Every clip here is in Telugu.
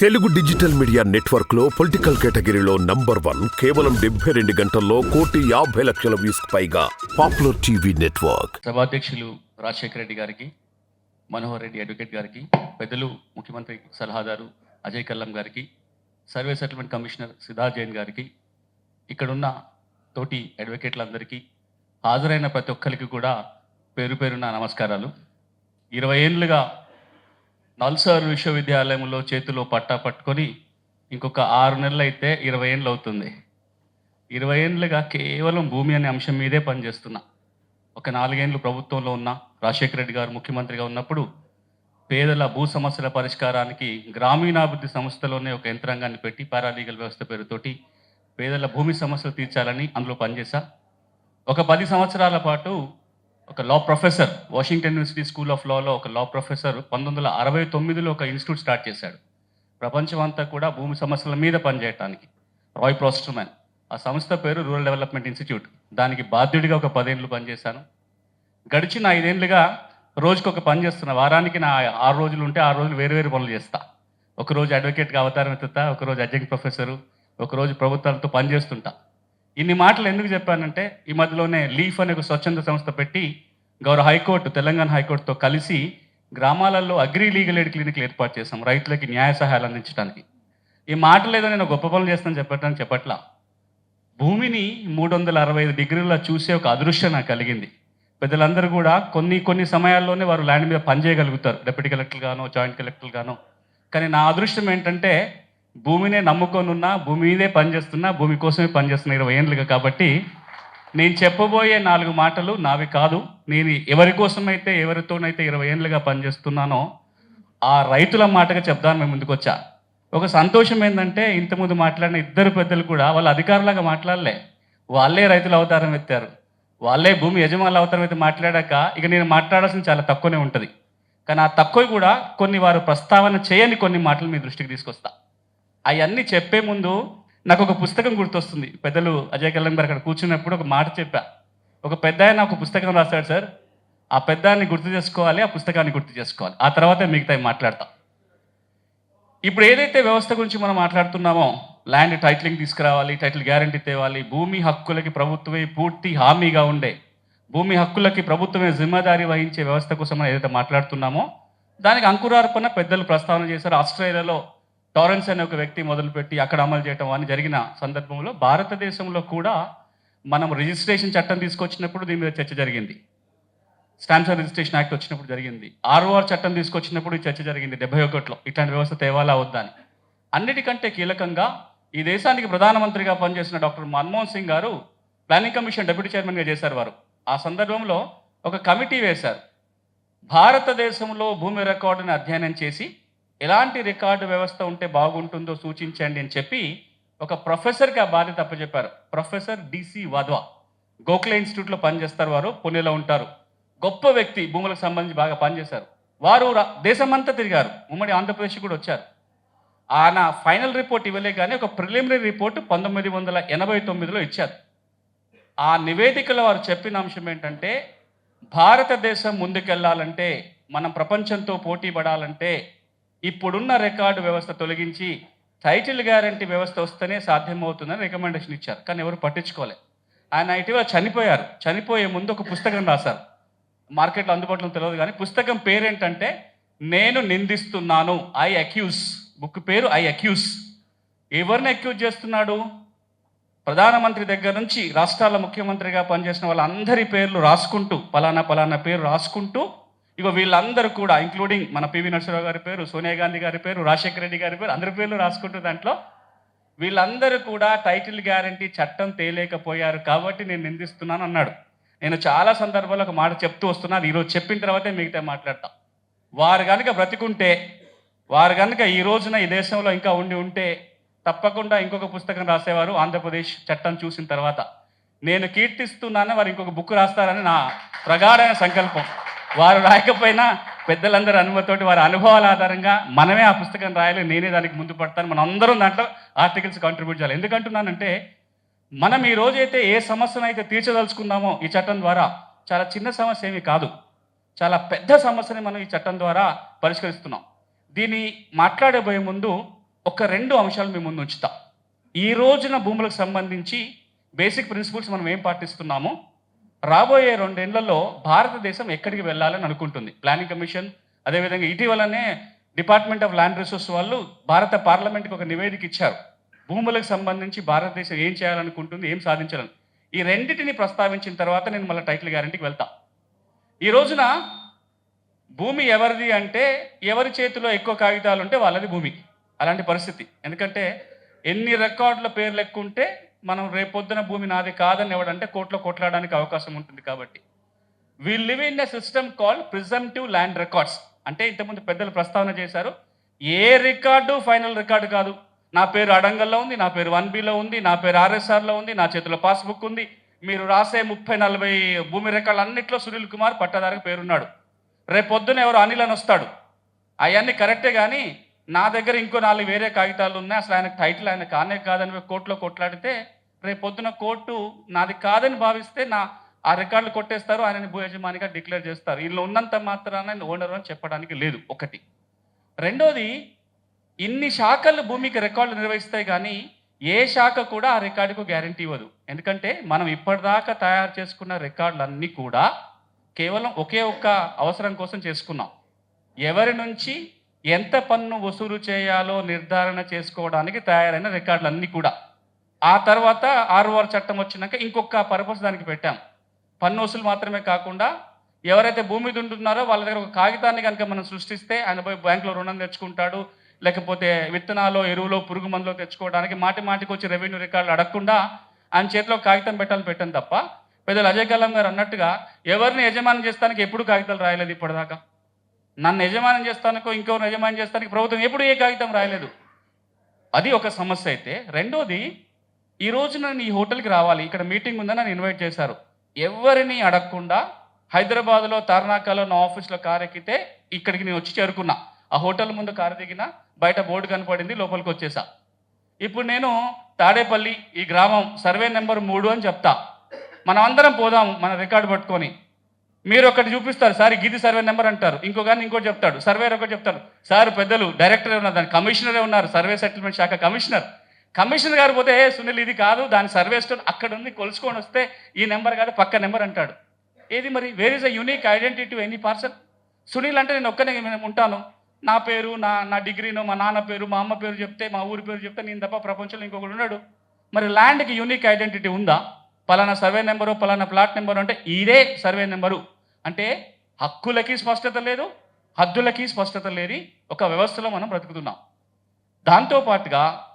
తెలుగు డిజిటల్ మీడియా నెట్వర్క్లో పొలిటికల్ కేటగిరీలో నంబర్ వన్ కేవలం డెబ్బై రెండు గంటల్లో కోటి యాభై లక్షల వ్యూస్ పైగా పాపులర్ టీవీ నెట్వర్క్. సభాధ్యక్షులు రాజశేఖర రెడ్డి గారికి మనోహర్ రెడ్డి అడ్వకేట్ గారికి పెద్దలు ముఖ్యమంత్రి సలహాదారు అజయ్ కల్లం గారికి survey settlement commissioner Siddharth Jain గారికి ఇక్కడున్న తోటి అడ్వకేట్లందరికీ హాజరైన ప్రతి ఒక్కరికి కూడా పేరు పేరున నమస్కారాలు. ఇరవై ఏళ్ళుగా నల్సార్ విశ్వవిద్యాలయంలో చేతిలో పట్టా పట్టుకొని ఇంకొక ఆరు నెలలు అయితే ఇరవై ఏళ్ళు అవుతుంది. ఇరవై ఏళ్ళుగా కేవలం భూమి అనే అంశం మీదే పనిచేస్తున్నా. ఒక నాలుగేండ్లు ప్రభుత్వంలో ఉన్న రాజశేఖర రెడ్డి గారు ముఖ్యమంత్రిగా ఉన్నప్పుడు పేదల భూ సమస్యల పరిష్కారానికి గ్రామీణాభివృద్ధి సంస్థలోనే ఒక యంత్రాంగాన్ని పెట్టి పారాలీగల్ వ్యవస్థ పేరుతోటి పేదల భూమి సమస్యలు తీర్చాలని అందులో పనిచేశా. ఒక పది సంవత్సరాల పాటు ఒక law professor Washington university school of లాలో ఒక లా ప్రొఫెసర్ పంతొమ్మిది వందల అరవై తొమ్మిదిలో ఒక ఇన్స్టిట్యూట్ స్టార్ట్ చేశాడు. ప్రపంచం అంతా కూడా భూమి సమస్యల మీద పనిచేయటానికి. రాయ్ ప్రోస్టర్మన్ ఆ సంస్థ పేరు రూరల్ డెవలప్మెంట్ ఇన్స్టిట్యూట్ దానికి బాధ్యుడిగా ఒక పదేళ్ళు పనిచేశాను. గడిచిన ఐదేళ్ళుగా రోజుకి ఒక పని చేస్తున్నా. వారానికి నా ఆరు రోజులు ఉంటే ఆరు రోజులు వేరు వేరు పనులు చేస్తా. ఒకరోజు అడ్వకేట్గా అవతారం ఎత్తుతా ఒకరోజు అడ్జంక్ట్ ప్రొఫెసరు ఒకరోజు ప్రభుత్వాలతో పనిచేస్తుంటా ఇన్ని మాటలు ఎందుకు చెప్పానంటే ఈ మధ్యలోనే లీఫ్ అనే ఒక స్వచ్ఛంద సంస్థ పెట్టి గౌరవ హైకోర్టు తెలంగాణ హైకోర్టుతో కలిసి గ్రామాలలో అగ్రి లీగల్ ఎయిడ్ క్లినిక్లు ఏర్పాటు చేసాం రైతులకి న్యాయ సహాయాలు అందించడానికి. ఈ మాటలు ఏదో నేను గొప్ప పనులు చేస్తాను చెప్పటానికి చెప్పట్లా. భూమిని మూడు వందల అరవై ఐదు డిగ్రీల చూసే ఒక అదృశ్యం నాకు కలిగింది. పెద్దలందరూ కూడా కొన్ని కొన్ని సమయాల్లోనే వారు ల్యాండ్ మీద పనిచేయగలుగుతారు డెప్యూటీ కలెక్టర్ గానో జాయింట్ కలెక్టర్ గానో. కానీ నా అదృష్టం ఏంటంటే భూమినే నమ్ముకొనున్నా భూమి మీదే పనిచేస్తున్నా భూమి కోసమే పనిచేస్తున్నా ఇరవై ఏళ్ళుగా కాబట్టి నేను చెప్పబోయే నాలుగు మాటలు నావి కాదు. నేను ఎవరి కోసమైతే ఎవరితోనైతే ఇరవై ఏళ్ళుగా పనిచేస్తున్నానో ఆ రైతుల మాటగా చెప్దాను మేము ముందుకు వచ్చా. ఒక సంతోషం ఏంటంటే ఇంతకుముందు మాట్లాడిన ఇద్దరు పెద్దలు కూడా వాళ్ళ అధికారులాగా మాట్లాడలే. వాళ్ళే రైతులు అవతారం ఎత్తారు. వాళ్ళే భూమి యజమానుల అవతారం అయితే మాట్లాడాక ఇక నేను మాట్లాడాల్సింది చాలా తక్కువనే ఉంటుంది. కానీ ఆ తక్కువ కూడా కొన్ని వారు ప్రస్తావన చేయని కొన్ని మాటలు మీ దృష్టికి తీసుకొస్తా. అవన్నీ చెప్పే ముందు నాకు ఒక పుస్తకం గుర్తొస్తుంది. పెద్దలు అజయ్ కళ్యాణ్ గారు అక్కడ కూర్చున్నప్పుడు ఒక మాట చెప్పా. ఒక పెద్ద ఆయన ఒక పుస్తకం రాశాడు సార్. ఆ పెద్దాన్ని గుర్తు చేసుకోవాలి ఆ పుస్తకాన్ని గుర్తు చేసుకోవాలి. ఆ తర్వాత మిగతా మాట్లాడతాం. ఇప్పుడు ఏదైతే వ్యవస్థ గురించి మనం మాట్లాడుతున్నామో ల్యాండ్ టైటిలింగ్ తీసుకురావాలి టైటిల్ గ్యారంటీ తేవాలి భూమి హక్కులకి ప్రభుత్వమే పూర్తి హామీగా ఉండే భూమి హక్కులకి ప్రభుత్వమే జిమ్మదారీ వహించే వ్యవస్థ కోసం మనం ఏదైతే మాట్లాడుతున్నామో దానికి అంకురార్పణ పెద్దలు ప్రస్తావన చేశారు. ఆస్ట్రేలియాలో టారెన్స్ అనే ఒక వ్యక్తి మొదలుపెట్టి అక్కడ అమలు చేయటం అని జరిగిన సందర్భంలో భారతదేశంలో కూడా మనం రిజిస్ట్రేషన్ చట్టం తీసుకొచ్చినప్పుడు దీని మీద చర్చ జరిగింది. స్టాంప్స్ అండ్ రిజిస్ట్రేషన్ యాక్ట్ వచ్చినప్పుడు జరిగింది. ఆర్ఓఆర్ చట్టం తీసుకొచ్చినప్పుడు ఈ చర్చ జరిగింది డెబ్బై ఒకటిలో ఇట్లాంటి వ్యవస్థ తేవాలా వద్దని అన్నిటికంటే కీలకంగా ఈ దేశానికి ప్రధానమంత్రిగా పనిచేసిన డాక్టర్ మన్మోహన్ సింగ్ గారు ప్లానింగ్ కమిషన్ డెప్యూటీ చైర్మన్గా చేశారు వారు. ఆ సందర్భంలో ఒక కమిటీ వేశారు. భారతదేశంలో భూమి రికార్డుని అధ్యయనం చేసి ఎలాంటి రికార్డు వ్యవస్థ ఉంటే బాగుంటుందో సూచించండి అని చెప్పి ఒక ప్రొఫెసర్కి ఆ బాధ్యత అప్పచెప్పారు. Professor DC Wadhwa. గోఖలే ఇన్స్టిట్యూట్లో పనిచేస్తారు వారు పుణెలో ఉంటారు. గొప్ప వ్యక్తి భూములకు సంబంధించి బాగా పనిచేశారు. వారు రా- దేశమంతా తిరిగారు. ఉమ్మడి ఆంధ్రప్రదేశ్ కూడా వచ్చారు. ఆయన ఫైనల్ రిపోర్ట్ ఇవ్వలే కానీ ఒక ప్రిలిమినరీ రిపోర్ట్ పంతొమ్మిది వందల ఎనభై తొమ్మిదిలో ఇచ్చారు. ఆ నివేదికలో వారు చెప్పిన అంశం ఏంటంటే భారతదేశం ముందుకెళ్ళాలంటే మనం ప్రపంచంతో పోటీ పడాలంటే ఇప్పుడున్న రికార్డు వ్యవస్థ తొలగించి టైటిల్ గ్యారంటీ వ్యవస్థ వస్తేనే సాధ్యమవుతుందని రికమెండేషన్ ఇచ్చారు. కానీ ఎవరు పట్టించుకోలే. ఆయన ఇటీవల చనిపోయారు. చనిపోయే ముందు ఒక పుస్తకం రాశారు. మార్కెట్లో అందుబాటులో తెలియదు కానీ పుస్తకం పేరేంటంటే నేను నిందిస్తున్నాను ఐ అక్యూస్ బుక్ పేరు ఐ అక్యూస్ ఎవరిని అక్యూజ్ చేస్తున్నాడు? ప్రధానమంత్రి దగ్గర నుంచి రాష్ట్రాల ముఖ్యమంత్రిగా పనిచేసిన వాళ్ళందరి పేర్లు రాసుకుంటూ పలానా పలానా పేరు రాసుకుంటూ ఇగో వీళ్ళందరూ కూడా ఇంక్లూడింగ్ మన పివి నరసింహరావు గారి పేరు సోనియా గాంధీ గారి పేరు రాజశేఖర రెడ్డి గారి పేరు అందరి పేర్లు రాసుకుంటూ దాంట్లో వీళ్ళందరూ కూడా టైటిల్ గ్యారంటీ చట్టం తేలేకపోయారు కాబట్టి నేను నిందిస్తున్నాను అన్నాడు. నేను చాలా సందర్భాల్లో ఒక మాట చెప్తూ వస్తున్నాను. ఈరోజు చెప్పిన తర్వాతే మిగతా మాట్లాడతా. వారు కనుక బ్రతికుంటే వారు కనుక ఈ రోజున ఈ దేశంలో ఇంకా ఉండి ఉంటే తప్పకుండా ఇంకొక పుస్తకం రాసేవారు ఆంధ్రప్రదేశ్ చట్టం చూసిన తర్వాత. నేను కీర్తిస్తున్నానని వారు ఇంకొక బుక్ రాస్తారని నా ప్రగాఢమైన సంకల్పం. వారు రాయకపోయినా పెద్దలందరి అనుమతితోటి వారి అనుభవాల ఆధారంగా మనమే ఆ పుస్తకం రాయాలి నేనే దానికి ముందు పడతాను మనం అందరం దాంట్లో ఆర్టికల్స్ కాంట్రిబ్యూట్ చేయాలి. ఎందుకంటున్నానంటే మనం ఈ రోజైతే ఏ సమస్యను అయితే తీర్చదలుచుకున్నామో ఈ చట్టం ద్వారా చాలా చిన్న సమస్య ఏమీ కాదు. చాలా పెద్ద సమస్యని మనం ఈ చట్టం ద్వారా పరిష్కరిస్తున్నాం. దీన్ని మాట్లాడబోయే ముందు ఒక రెండు అంశాలు మేము ముందు ఉంచుతాం. ఈ రోజున భూములకు సంబంధించి బేసిక్ ప్రిన్సిపల్స్ మనం ఏం పాటిస్తున్నామో రాబోయే రెండేళ్ళలో భారతదేశం ఎక్కడికి వెళ్ళాలని అనుకుంటుంది? ప్లానింగ్ కమిషన్ అదేవిధంగా ఇటీవలనే డిపార్ట్మెంట్ ఆఫ్ ల్యాండ్ రిసోర్స్ వాళ్ళు భారత పార్లమెంట్కి ఒక నివేదిక ఇచ్చారు. భూములకు సంబంధించి భారతదేశం ఏం చేయాలనుకుంటుంది ఏం సాధించాలని. ఈ రెండింటిని ప్రస్తావించిన తర్వాత నేను మళ్ళీ టైటిల్ గ్యారంటీకి వెళ్తా. ఈ రోజున భూమి ఎవరిది అంటే ఎవరి చేతిలో ఎక్కువ కాగితాలు ఉంటే వాళ్ళది భూమి. అలాంటి పరిస్థితి. ఎందుకంటే ఎన్ని రికార్డుల పేర్లు ఎక్కువ ఉంటే మనం రేపొద్దున భూమి నాది కాదని ఎవడంటే కోర్టులో కొట్లాడడానికి అవకాశం ఉంటుంది కాబట్టి. We live in a system call presumptive land records అంటే ఇంతకుముందు పెద్దలు ప్రస్తావన చేశారు ఏ రికార్డు ఫైనల్ రికార్డు కాదు. నా పేరు అడంగల్లో ఉంది నా పేరు వన్ బిలో ఉంది నా పేరు ఆర్ఎస్ఆర్లో ఉంది నా చేతిలో పాస్బుక్ ఉంది. మీరు రాసే ముప్పై నలభై భూమి రికార్డులు అన్నింటిలో సునీల్ కుమార్ పట్టదారికి పేరున్నాడు. రేపొద్దున ఎవరు అనిల్ అని వస్తాడు. అవన్నీ కరెక్టే కానీ నా దగ్గర ఇంకో నాలుగు వేరే కాగితాలు ఉన్నాయి. అసలు ఆయన టైటిల్ ఆయన కానే కాదని కోర్టులో కొట్లాడితే రేపు పొద్దున కోర్టు నాది కాదని భావిస్తే నా ఆ రికార్డులు కొట్టేస్తారు. ఆయనని భూ యజమానిగా డిక్లేర్ చేస్తారు. వీళ్ళు ఉన్నంత మాత్రాన ఓనర్ అని చెప్పడానికి లేదు. ఒకటి. రెండోది ఇన్ని శాఖలు భూమికి రికార్డులు నిర్వహిస్తాయి కానీ ఏ శాఖ కూడా ఆ రికార్డుకు గ్యారంటీ ఇవ్వదు. ఎందుకంటే మనం ఇప్పటిదాకా తయారు చేసుకున్న రికార్డులన్నీ కూడా కేవలం ఒకే ఒక్క అవసరం కోసం చేసుకున్నాం. ఎవరి నుంచి ఎంత పన్ను వసూలు చేయాలో నిర్ధారణ చేసుకోవడానికి తయారైన రికార్డులు అన్నీ కూడా. ఆ తర్వాత ఆర్ఓఆర్ చట్టం వచ్చినాక ఇంకొక పర్పస్ దానికి పెట్టాం. పన్ను వసూలు మాత్రమే కాకుండా ఎవరైతే భూమి మీద ఉంటున్నారో వాళ్ళ దగ్గర ఒక కాగితాన్ని కనుక మనం సృష్టిస్తే ఆయన పోయి బ్యాంకులో రుణం తెచ్చుకుంటాడు లేకపోతే విత్తనాలు ఎరువులో పురుగు మందులో తెచ్చుకోవడానికి మాటి మాటికి వచ్చి రెవెన్యూ రికార్డులు అడగకుండా ఆయన చేతిలో కాగితం పెట్టాలని పెట్టాను తప్ప పెద్దలు అజయ్ కలాం గారు అన్నట్టుగా ఎవరిని యజమానం చేస్తానికి ఎప్పుడు కాగితాలు రాయలేదు ఇప్పటిదాకా. నన్ను యజమానం చేస్తానికో ఇంకో యజమానం చేస్తానికి ప్రభుత్వం ఎప్పుడు ఏ కాగితం రాయలేదు. అది ఒక సమస్య అయితే. రెండోది ఈ రోజున ఈ హోటల్కి రావాలి ఇక్కడ మీటింగ్ ఉందని నన్ను ఇన్వైట్ చేశారు. ఎవరిని అడగకుండా హైదరాబాద్లో తార్నాకాలో నా ఆఫీస్లో కారు ఎక్కితే ఇక్కడికి నేను వచ్చి చేరుకున్నా. ఆ హోటల్ ముందు కారు దిగిన బయట బోర్డు కనపడింది లోపలికి వచ్చేసా. ఇప్పుడు నేను తాడేపల్లి ఈ గ్రామం సర్వే నెంబర్ మూడు అని చెప్తా. మనం అందరం పోదాం మన రికార్డు పట్టుకొని. మీరు ఒకటి చూపిస్తారు. సార్ గిది సర్వే నెంబర్ అంటారు. ఇంకో కానీ ఇంకోటి చెప్తాడు. సర్వేర్ ఒకటి చెప్తారు సార్ పెద్దలు డైరెక్టరే ఉన్నారు. దాని కమిషనరే ఉన్నారు. సర్వే సెటిల్మెంట్ శాఖ కమిషనర్. కమిషనర్ గారు పోతే సునీల్ ఇది కాదు. దాని సర్వే స్టోర్ అక్కడ ఉంది. కొలుసుకొని వస్తే ఈ నెంబర్ కాదు పక్క నెంబర్ అంటాడు. ఏది మరి? Where is a unique identity any person. Sunil అంటే నేను ఒక్కనే ఉంటాను. నా పేరు నా నా డిగ్రీను మా నాన్న పేరు మా అమ్మ పేరు చెప్తే మా ఊరి పేరు చెప్తే నేను తప్ప ప్రపంచంలో ఇంకొకడు ఉన్నాడు మరి ల్యాండ్కి యూనిక్ ఐడెంటిటీ ఉందా? పలానా సర్వే నెంబరు పలానా ప్లాట్ నెంబరు అంటే ఇదే సర్వే నెంబరు. అంటే హక్కులకి స్పష్టత లేదు హద్దులకి స్పష్టత లేని ఒక వ్యవస్థలో మనం బ్రతుకుతున్నాం. దాంతోపాటుగా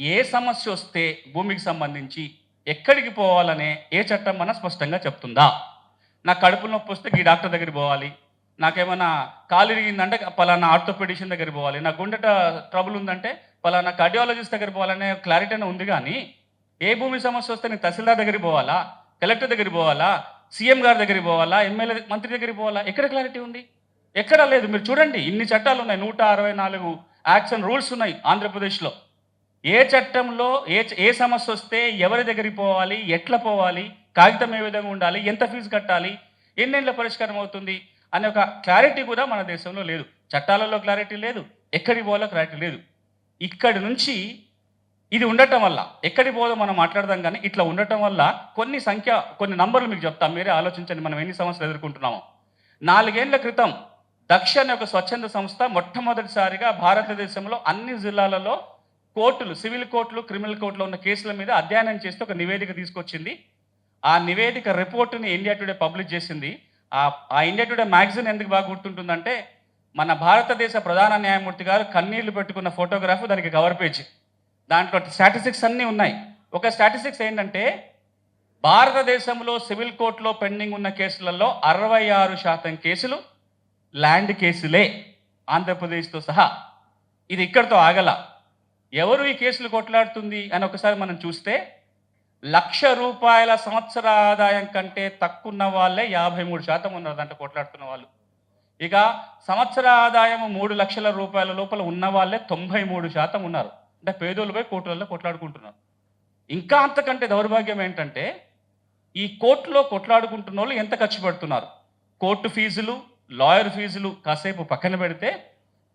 ఏ సమస్య వస్తే భూమికి సంబంధించి ఎక్కడికి పోవాలనే ఏ చట్టం మన స్పష్టంగా చెప్తుందా? నా కడుపు నొప్పి వస్తే ఈ డాక్టర్ దగ్గరికి పోవాలి. నాకేమైనా కాలు ఇరిగిందంటే పలానా ఆర్థోపెడిషన్ దగ్గరికి పోవాలి. నా గుండెట ట్రబుల్ ఉందంటే పలానా కార్డియాలజిస్ట్ దగ్గరికి పోవాలనే క్లారిటీ అయినా ఉంది కానీ ఏ భూమి సమస్య వస్తే నేను తహసీల్దార్ దగ్గరికి పోవాలా? కలెక్టర్ దగ్గరికి పోవాలా? సీఎం గారి దగ్గరికి పోవాలా? ఎమ్మెల్యే మంత్రి దగ్గరికి పోవాలా? ఎక్కడ క్లారిటీ ఉంది? ఎక్కడ లేదు. మీరు చూడండి ఇన్ని చట్టాలు ఉన్నాయి. నూట అరవై నాలుగు యాక్షన్ రూల్స్ ఉన్నాయి ఆంధ్రప్రదేశ్లో. ఏ చట్టంలో ఏ ఏ సమస్య వస్తే ఎవరి దగ్గరికి పోవాలి? ఎట్లా పోవాలి? కాగితం ఏ విధంగా ఉండాలి? ఎంత ఫీజు కట్టాలి? ఎన్నేళ్ళ పరిష్కారం అవుతుంది? అనే ఒక క్లారిటీ కూడా మన దేశంలో లేదు. చట్టాలలో క్లారిటీ లేదు. ఎక్కడికి పోవాలో క్లారిటీ లేదు. ఇక్కడి నుంచి ఇది ఉండటం వల్ల ఎక్కడికి పోదో మనం మాట్లాడదాం కానీ ఇట్లా ఉండటం వల్ల కొన్ని సంఖ్య కొన్ని నంబర్లు మీకు చెప్తాం. మీరే ఆలోచించండి మనం ఎన్ని సమస్యలు ఎదుర్కొంటున్నామో. నాలుగేళ్ళ క్రితం దక్ష అనే ఒక స్వచ్ఛంద సంస్థ మొట్టమొదటిసారిగా భారతదేశంలో అన్ని జిల్లాలలో కోర్టులు సివిల్ కోర్టులు క్రిమినల్ కోర్టులో ఉన్న కేసుల మీద అధ్యయనం చేస్తే ఒక నివేదిక తీసుకొచ్చింది. ఆ నివేదిక రిపోర్టుని ఇండియా టుడే పబ్లిష్ చేసింది. ఆ ఆ ఇండియా టుడే మ్యాగజైన్ ఎందుకు బాగా గుర్తుంటుందంటే మన భారతదేశ ప్రధాన న్యాయమూర్తి గారు కన్నీళ్ళు పెట్టుకున్న ఫోటోగ్రాఫ్ దానికి కవర్ పేజ్. దాంట్లో స్టాటిస్టిక్స్ అన్నీ ఉన్నాయి. ఒక స్టాటిస్టిక్స్ ఏంటంటే భారతదేశంలో సివిల్ కోర్టులో పెండింగ్ ఉన్న కేసులలో అరవై ఆరు శాతం కేసులు ల్యాండ్ కేసులే ఆంధ్రప్రదేశ్తో సహా. ఇది ఇక్కడితో ఆగల. ఎవరు ఈ కేసులు కొట్లాడుతుంది అని ఒకసారి మనం చూస్తే లక్ష రూపాయల సంవత్సర ఆదాయం కంటే తక్కువ ఉన్న వాళ్ళే యాభై మూడు శాతం ఉన్నారు దాంట్లో కొట్లాడుతున్న వాళ్ళు. ఇక సంవత్సర ఆదాయం మూడు లక్షల రూపాయల లోపల ఉన్న వాళ్ళే తొంభై మూడు శాతం ఉన్నారు. అంటే పేదోళ్ళపై కోర్టులలో కొట్లాడుకుంటున్నారు. ఇంకా అంతకంటే దౌర్భాగ్యం ఏంటంటే ఈ కోర్టులో కొట్లాడుకుంటున్న వాళ్ళు ఎంత ఖర్చు పెడుతున్నారు? కోర్టు ఫీజులు లాయర్ ఫీజులు కాసేపు పక్కన పెడితే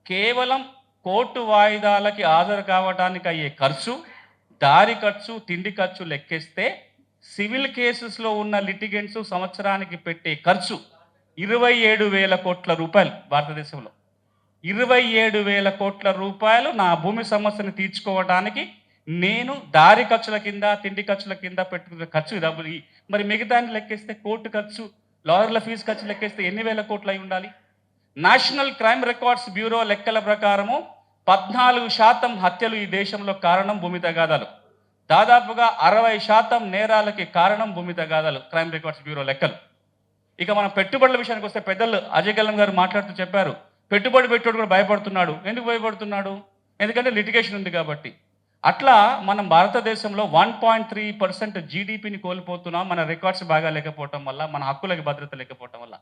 కేవలం కోర్టు వాయిదాలకి హాజరు కావడానికి అయ్యే ఖర్చు దారి ఖర్చు తిండి ఖర్చు లెక్కేస్తే సివిల్ కేసెస్లో ఉన్న లిటిగెంట్స్ సంవత్సరానికి పెట్టే ఖర్చు ఇరవై ఏడు వేల కోట్ల రూపాయలు భారతదేశంలో. ఇరవై ఏడు వేల కోట్ల రూపాయలు నా భూమి సమస్యను తీర్చుకోవడానికి నేను దారి ఖర్చుల కింద తిండి ఖర్చుల కింద పెట్టుకున్న ఖర్చు డబ్బులు మరి మిగతాన్ని లెక్కేస్తే కోర్టు ఖర్చు లాయర్ల ఫీజు ఖర్చు లెక్కేస్తే ఎన్ని వేల కోట్లు అయి ఉండాలి? నేషనల్ క్రైమ్ రికార్డ్స్ బ్యూరో లెక్కల ప్రకారము పద్నాలుగు శాతం హత్యలు ఈ దేశంలో కారణం భూమి తగాదాలు. దాదాపుగా అరవై శాతం నేరాలకి కారణం భూమి తగాదాలు క్రైమ్ రికార్డ్స్ బ్యూరో లెక్కలు. ఇక మనం పెట్టుబడుల విషయానికి వస్తే పెద్దలు అజయ్ గల్లం గారు మాట్లాడుతూ చెప్పారు పెట్టుబడి పెట్టోడు కూడా భయపడుతున్నాడు. ఎందుకు భయపడుతున్నాడు? ఎందుకంటే లిటిగేషన్ ఉంది కాబట్టి. అట్లా మనం భారతదేశంలో వన్ పాయింట్ త్రీ పర్సెంట్ జీడిపిని కోల్పోతున్నాం. మన రికార్డ్స్ బాగా లేకపోవటం వల్ల మన హక్కులకి భద్రత లేకపోవటం వల్ల.